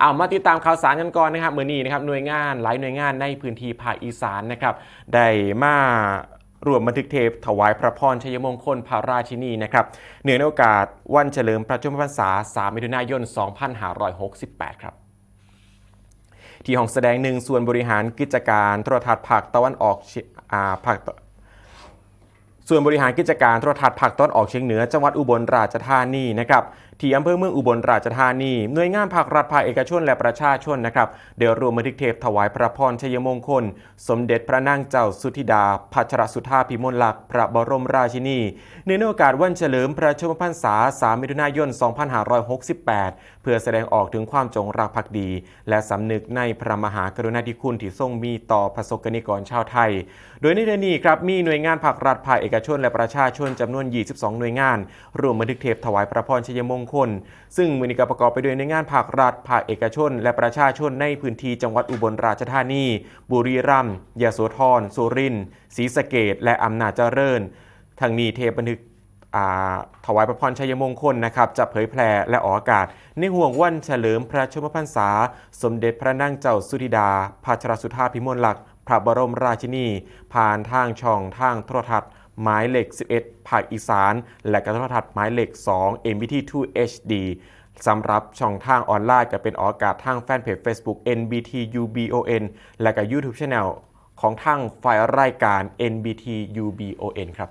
เอามาติดตามข่าวสารกันก่อนนะครับเมื่อนี้นะครับหน่วยงานหลายหน่วยงานในพื้นที่ภาคอีสานนะครับได้มารวมบันทึกเทปถวายพระพรชัยมงคลพระราชินีนะครับเนื่องในโอกาสวันเฉลิมพระชนมพรรษา 3 มิถุนายน 2568 ครับที่ห้องแสดงหนึ่งส่วนบริหารกิจการโทรทัศน์ภาคตะวันออกอ่าภาค ส่วนบริหารกิจการโทรทัศน์ภาคตะวันออกเฉียงเหนือจังหวัดอุบลราชธานีนะครับที่อำเภอเมืองอุบลราชธานีหน่วยงานภาครัฐภาคเอกชนและประชาชนนะครับเดี๋ยวรวมบันทึกเทปถวายพระพรชัยมงคล สมเด็จพระนางเจ้าสุธิดาพัชรสุธาพิมลลักษณ์พระบรมราชินีเนื่องในโอกาสวันเฉลิมพระชนมพรรษา 3 มิถุนายน 2568 เพื่อแสดงออกถึงความจงรักภักดี และสำนึกในพระมหากรุณาธิคุณที่ทรงมีต่อประสบกนิกรชาวไทย โดยในเดือนนี้ครับมีหน่วยงานภาครัฐภาคเอกกชนและประชาชนจำนวน 22 หน่วยงาน รวมบันทึกเทปถวายพระพรชัยมงคล ซึ่งมือนี้ก็ประกอบไปด้วยหน่วยงานภาครัฐ ภาคเอกชน และประชาชนในพื้นที่จังหวัดอุบลราชธานี บุรีรัมย์ ยโสธร สุรินทร์ ศรีสะเกษและอำนาจเจริญทางนี้เทปบันทึกถวายพระพรชัยมงคลนะครับจะเผยแพร่และออกอากาศ ในห่วงวันเฉลิมพระชมพรรษา สมเด็จพระนางเจ้าสุธิดาพัชรสุธาพิมลหลัก พระบรมราชินี ผ่านทางช่องทางโทรทัศน์ หมายเลข 11 ภาคอีสาน และกระทรทัศน์หมายเลข 2 MBT2 HD สำหรับช่องทางออนไลน์ก็เป็นออกอากาศทางแฟนเพจ Facebook NBTUBON และก็ YouTube Channel ของทางฝ่ายรายการ NBTUBON ครับ